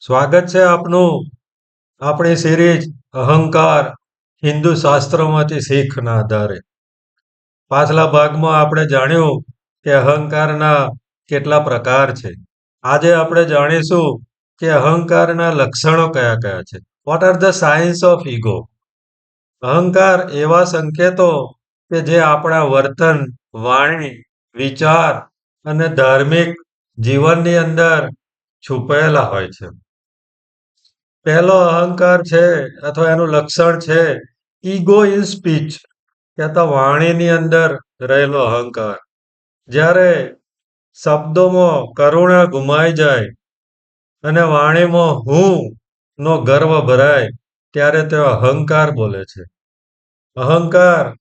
સ્વાગત છે આપનું. આપણી સિરીઝ અહંકાર હિન્દુ શાસ્ત્રોમાંથી શીખના આધારે. પાછલા ભાગમાં આપણે જાણ્યું કે અહંકારના કેટલા પ્રકાર છે. આજે આપણે જાણીશું કે અહંકારના લક્ષણો કયા કયા છે. What are the science of ego અહંકાર એવા સંકેતો કે જે આપણા વર્તન, વાણી, વિચાર અને ધાર્મિક જીવનની અંદર છુપાયેલા હોય છે. પહેલો અહંકાર છે અથવા એનું લક્ષણ છે, ઈગો ઇન સ્પીચ કહેતા વાણીની અંદર રહેલો અહંકાર. જ્યારે શબ્દોમાં કરુણા ગુમાઈ જાય અને વાણીમાં હું નો ગર્વ ભરાય, ત્યારે તે અહંકાર બોલે છે. અહંકાર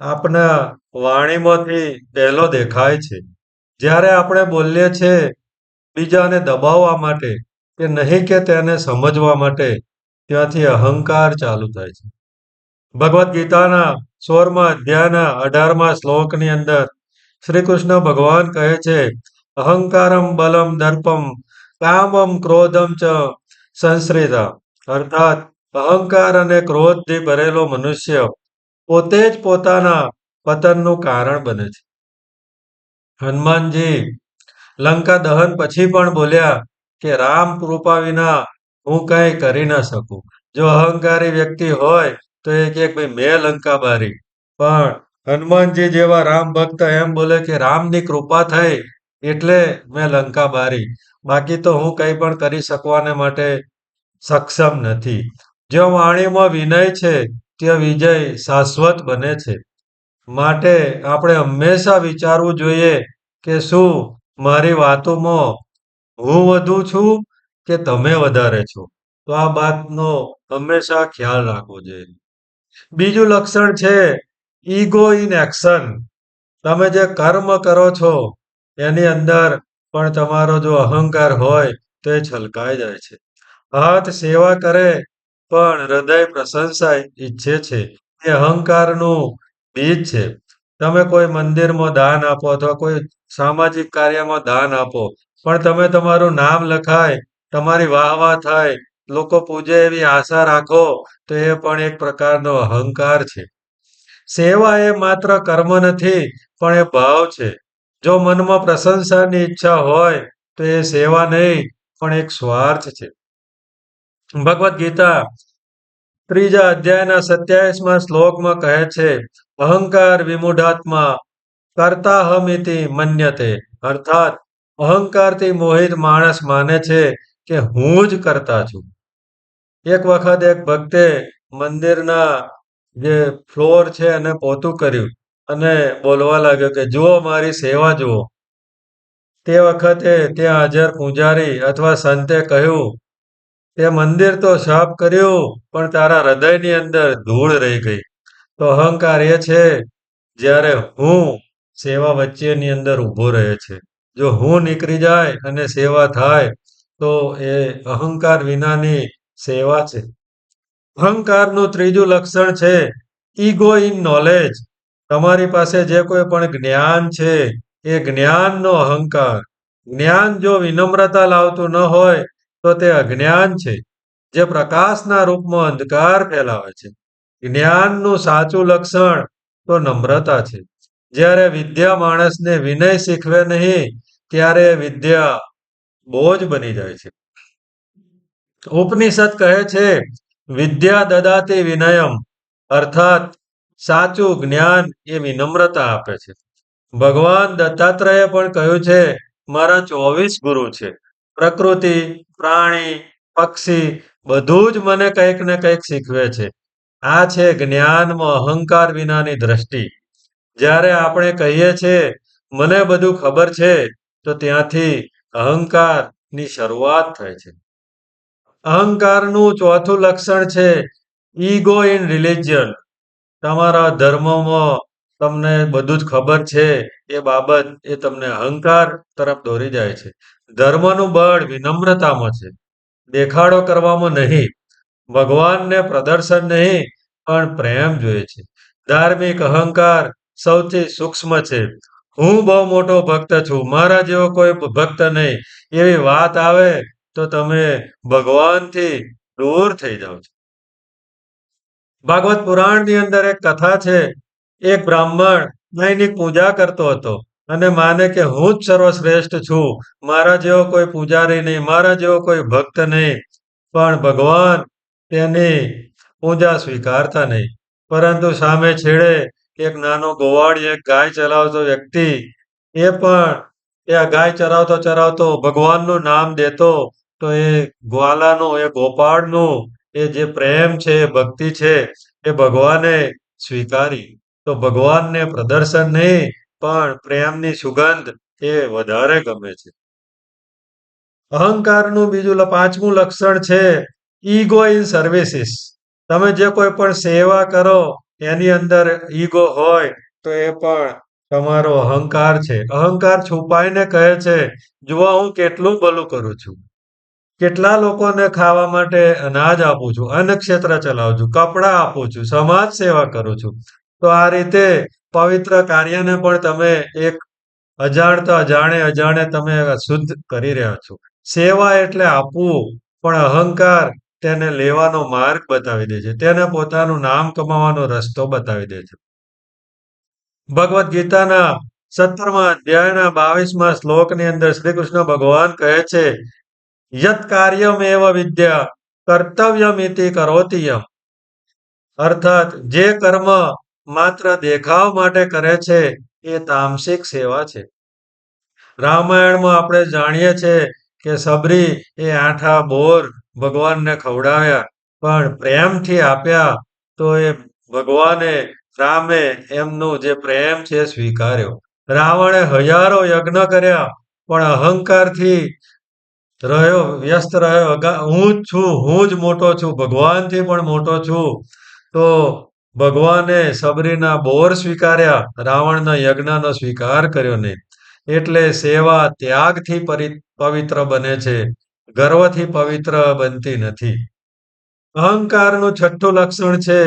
આપના વાણીમાંથી પહેલો દેખાય છે. જ્યારે આપણે બોલીએ છીએ બીજાને દબાવવા માટે કે નહીં કે તેને સમજવા માટે ત્યાંથી અહંકાર ચાલુ થાય છે. ભગવદ્ ગીતાના સોળમા અધ્યાયના અઢારમાં શ્લોકની અંદર શ્રી કૃષ્ણ ભગવાન કહે છે, અહંકારમ બલમ દર્પમ કામમ ક્રોધમ ચ સંશ્રિતા. અર્થાત અહંકાર અને ક્રોધથી ભરેલો મનુષ્ય પોતે જ પોતાના પતનનું કારણ બને છે. હનુમાનજી લંકા દહન પછી પણ બોલ્યા કે રામ કૃપા વિના હું કંઈ કરી ન શકું. જો અહંકારી વ્યક્તિ હોય, તો એ કે ભાઈ મેં લંકા બારી. પણ હનુમાનજી જેવા રામ ભક્ત એમ બોલે કે રામની કૃપા થઈ એટલે મેં લંકા બારી. બાકી તો હું કંઈ પણ કરી શકવાને માટે સક્ષમ નથી. જો વાણીમાં વિનય છે, ત્યાં વિજય શાશ્વત બને છે. માટે આપણે હંમેશા વિચારવું જોઈએ કે શું મારી વાતોમાં હું વધુ છું કે તમે વધારે છો? તો આ બાતનો હંમેશા ખ્યાલ રાખવો જોઈએ. બીજું લક્ષણ છે ઈગો ઇન એક્શન. તમે જે કર્મ કરો છો, એની અંદર પણ તમારો જો અહંકાર હોય, તો એ છલકાઈ જાય છે. હાથ સેવા કરે, પણ હૃદય પ્રશંસા ઈચ્છે છે. એ અહંકારનું બીજ છે. તમે કોઈ મંદિરમાં દાન આપો અથવા કોઈ સામાજિક કાર્યમાં દાન આપો, પણ તમે તમારું નામ લખાય, તમારી વાહ વાહ થાય, લોકો પૂજે એવી આશા રાખો, તો એ પણ એક પ્રકારનો અહંકાર છે. સેવા એ માત્ર કર્મ નથી, પણ એ ભાવ છે. જો મનમાં પ્રશંસાની ઈચ્છા હોય, તો એ સેવા નહીં, પણ એક સ્વાર્થ છે. ભગવદ્ ગીતા ત્રીજા અધ્યાયના સત્યાવીસમાં શ્લોકમાં કહે છે, અહંકાર વિમૂઢાત્મા કરતા હમિતિ મન્યતે. અર્થાત, અહંકારથી મોહિત માણસ માને છે કે હું જ કરતા છું. એક વખત એક ભક્તે મંદિરના જે ફ્લોર છે એને પોતું કર્યું અને બોલવા લાગ્યો કે, જુઓ, મારી સેવા જુઓ. તે વખતે ત્યાં હાજર પૂજારી અથવા સંતે કહ્યું તે મંદિર તો સાફ કર્યું, પણ તારા હૃદયની અંદર ધૂળ રહી ગઈ. તો અહંકાર એ છે, જ્યારે હું સેવા વચ્ચેની અંદર ઊભો રહે છે. જો હું નીકળી જાય અને સેવા થાય, તો એ અહંકાર વિનાની સેવા છે. અહંકારનું ત્રીજું લક્ષણ છે, ઈગો ઇન નોલેજ. તમારી પાસે જે કોઈ પણ જ્ઞાન છે, એ જ્ઞાનનો અહંકાર. જ્ઞાન જો વિનમ્રતા લાવતું ન હોય તો તે અજ્ઞાન છે, જે પ્રકાશના રૂપમાં અંધકાર ફેલાવે છે. જ્ઞાનનું સાચું લક્ષણ તો નમ્રતા છે. જ્યારે વિદ્યા માણસને વિનય શીખવે નહીં, ત્યારે વિદ્યા બોજ બની જાય છે. ઉપનિષદ કહે છે, વિદ્યા દદાતી વિનયમ અર્થાત સાચું જ્ઞાન એ વિનમ્રતા આપે છે. ભગવાન દત્તાત્રેય પણ કહ્યું છે, મારા ચોવીસ ગુરુ છે. પ્રકૃતિ, પ્રાણી, પક્ષી બધું જ મને કંઈક ને કંઈક શીખવે છે. આ છે જ્ઞાનમાં અહંકાર વિનાની દ્રષ્ટિ. જ્યારે આપણે કહીએ છીએ, મને બધું ખબર છે, તો ત્યાંથી અહંકારની શરૂઆત થાય છે. અહંકારનું ચોથું લક્ષણ છે, ઈગો ઇન રિલિજન તમારા ધર્મમાં તમને બધું જ ખબર છે, એ બાબત એ તમને અહંકાર તરફ દોરી જાય છે. ધર્મનું બળ વિનમ્રતામાં છે. દેખાડો કરવામાં નહીં. ભગવાનને પ્રદર્શન નહીં, પણ પ્રેમ જોઈએ છે. ધાર્મિક અહંકાર સૌથી સૂક્ષ્મ છે. હું બહુ મોટો ભક્ત છું. મારા જેવો કોઈ ભક્ત નહીં. એવી વાત આવે તો તમે ભગવાનથી દૂર થઈ જાઓ છો. ભાગવત પુરાણની અંદર એક કથા છે. એક બ્રાહ્મણ ગાયની પૂજા કરતો હતો. અને માને કે હું જ સર્વશ્રેષ્ઠ છું. મારા જેવો કોઈ પૂજારી નહીં, મારા જેવો કોઈ ભક્ત નહીં. પણ ભગવાન તેની પૂજા સ્વીકારતા નહીં. પરંતુ સામે છેડે એક નાનો ગોવાળી એક ગાય ચરાવતો વ્યક્તિ એ પણ એ આ ગાય ચરાવતો ચરાવતો ભગવાનનું નામ દેતો તો એ ગ્વાલાનું, એ ગોપાળનું એ જે પ્રેમ છે, એ ભક્તિ છે એ ભગવાને સ્વીકારી. તો ભગવાનને પ્રદર્શન નહીં પણ પ્રેમની સુગંધ એ વધારે ગમે છે. અહંકારનું બીજું પાંચમું લક્ષણ છે ઈગો ઇન સર્વિસીસ. તમે જે કોઈ પણ સેવા કરો એની અંદર ઈગો હોય તો એ પણ તમારો અહંકાર છે. અહંકાર છુપાઈને કહે છે, જુઓ હું કેટલું ભલું કરું છું. કેટલા લોકોને ખાવા માટે અનાજ આપું છું, અન્ન ક્ષેત્ર ચલાવું છું, કપડાં આપું છું, સમાજ સેવા કરું છું. તો આ રીતે પવિત્ર કાર્યને પણ તમે એક અજાણતા અજાણે અજાણે તમે શુદ્ધ કરી રહ્યા છો. સેવા એટલે આપવું, પણ અહંકાર તેને લેવાનો માર્ગ બતાવી દે છે. તેને પોતાનું નામ કમાવાનો રસ્તો બતાવી દે છે. ભગવદ્ ગીતાના 17મા અધ્યાયના 22મા શ્લોકની અંદર શ્રી કૃષ્ણ ભગવાન કહે છે, "યત કાર્યમેવ વિદ્યા કર્તવ્યમ ઇતિ કરોતિયમ અર્થાત જે કર્મ માત્ર દેખાવ માટે કરે છે એ તામસિક સેવા છે. રામાયણમાં આપણે જાણીએ છીએ કે સબરી એ આઠા બોર ભગવાનને ખવડાવ્યા, પણ પ્રેમથી આપ્યા તો એ ભગવાને રામે એમનું જે પ્રેમ છે સ્વીકાર્યો. રાવણે હજારો યજ્ઞ કર્યા પણ અહંકારથી રહ્યો, વ્યસ્ત રહ્યો. હું જ છું, હું જ મોટો છું, ભગવાનથી પણ મોટો છું. તો ભગવાને સબરીના બોર સ્વીકાર્યા, રાવણના યજ્ઞનો સ્વીકાર કર્યો નહીં. એટલે સેવા ત્યાગથી પવિત્ર બને છે, ગર્વથી પવિત્ર બનતી નથી. અહંકારનું છઠ્ઠું લક્ષણ છે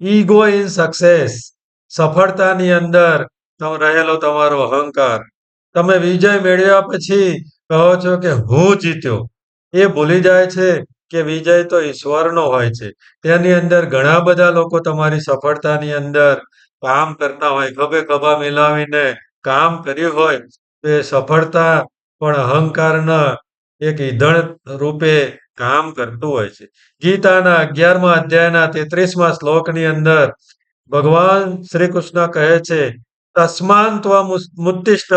ઈગો ઇન સક્સેસ. સફળતાની અંદર રહેલો તમારો અહંકાર. તમે વિજય મેળવ્યા પછી કહો છો કે હું જીત્યો. એ ભૂલી જાય છે કે વિજય તો ઈશ્વરનો હોય છે. તેની અંદર ઘણા બધા લોકો તમારી સફળતાની અંદર કામ કરતા હોય, ખભે ખભા મિલાવીને કામ કર્યું હોય, તો એ સફળતા પણ અહંકારના એક ઈંધણ રૂપે કામ કરતું હોય છે. ગીતાના 11મા અધ્યાયના 33મા શ્લોકની અંદર ભગવાન શ્રી કૃષ્ણ કહે છે, "તસ્માન ત્વમુત્તિષ્ઠ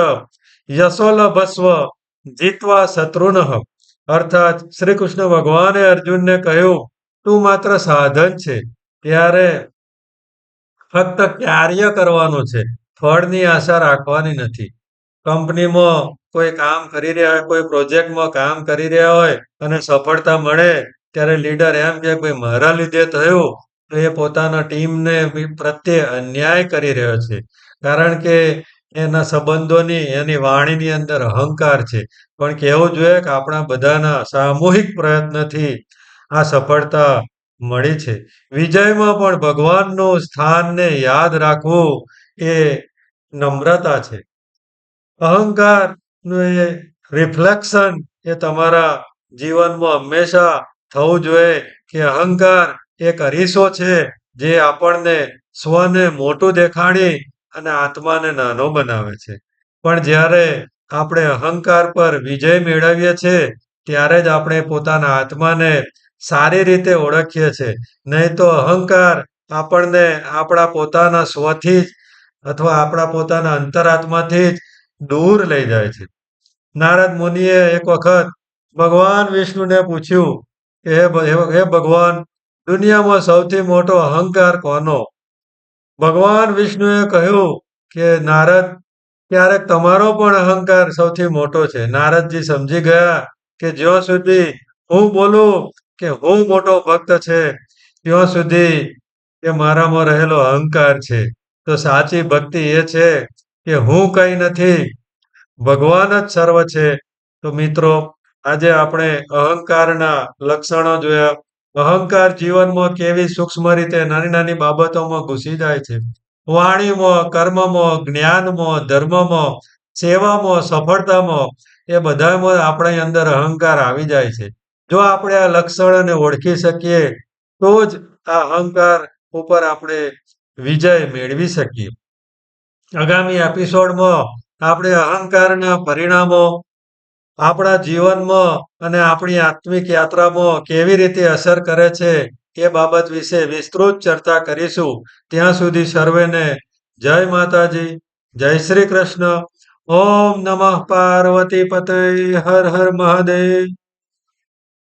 યશોલભસ્વ જીતવા શત્રુનઃ." અર્થાત શ્રી કૃષ્ણ ભગવાને અર્જુનને કહ્યું, "તું માત્ર સાધન છે. ત્યારે ફક્ત કાર્ય કરવાનું છે. ફળની આશા રાખવાની નથી." કંપનીમાં કોઈ કામ કરી રહ્યા હોય, કોઈ પ્રોજેક્ટમાં કામ કરી રહ્યા હોય અને સફળતા મળે ત્યારે લીડર એમ કે "ભાઈ મારા લીધે થયું." તો એ પોતાના ટીમને પ્રત્યે અન્યાય કરી રહ્યો છે. કારણ કે એના સંબંધોની, એની વાણીની અંદર અહંકાર છે. પણ કહેવું જોઈએ કે આપણા બધાના સામૂહિક પ્રયત્નથી આ સફળતા મળી છે. વિજયમાં પણ ભગવાનનું સ્થાનને યાદ રાખવું એ નમ્રતા છે. અહંકારનું એ રિફ્લેક્શન એ તમારા જીવનમાં હંમેશા થવું જોઈએ કે અહંકાર એક અરીસો છે, જે આપણને સ્વને મોટું દેખાડી અને આત્માને નાનો બનાવે છે. પણ જ્યારે આપણે અહંકાર પર વિજય મેળવીએ છીએ, ત્યારે જ આપણે પોતાના આત્માને સારી રીતે ઓળખીએ છીએ. નહીં તો અહંકાર આપણને આપણા પોતાના સ્વથી જ અથવા આપણા પોતાના અંતરાત્માથી જ દૂર લઈ જાય છે. નારદ મુનિએ એક વખત ભગવાન વિષ્ણુને પૂછ્યું કે, "હે હે ભગવાન, દુનિયામાં સૌથી મોટો અહંકાર કોનો?" ભગવાન વિષ્ણુએ કહ્યું કે, "નારદ, ક્યારેક તમારો પણ અહંકાર સૌથી મોટો છે." નારદજી સમજી ગયા કે જ્યાં સુધી હું બોલું કે હું મોટો ભક્ત છે, ત્યાં સુધી કે મારામાં રહેલો અહંકાર છે. તો સાચી ભક્તિ એ છે કે હું કંઈ નથી, ભગવાન જ સર્વ છે. તો મિત્રો, આજે આપણે અહંકારના લક્ષણો જોયા. અહંકાર જીવનમાં કેવી સૂક્ષ્મ રીતે નાની-નાની બાબતોમાં ઘૂસી જાય છે. વાણીમાં, કર્મમાં, જ્ઞાનમાં, ધર્મમાં, સેવામાં, સફળતામાં એ બધામાં આપણી અંદર અહંકાર આવી જાય છે. જો આપણે આ લક્ષણોને ઓળખી શકીએ તો જ આ અહંકાર ઉપર આપણે વિજય મેળવી શકીએ આગામી એપિસોડમાં આપણે અહંકારના પરિણામો આપણા જીવનમાં અને આપણી આત્મિક યાત્રામાં કેવી રીતે અસર કરે છે એ બાબત વિશે વિસ્તૃત ચર્ચા કરીશું. ત્યાં સુધી સર્વેને જય માતાજી, જય શ્રી કૃષ્ણ. ઓમ નમઃ પાર્વતી પતય, હર હર મહાદેવ.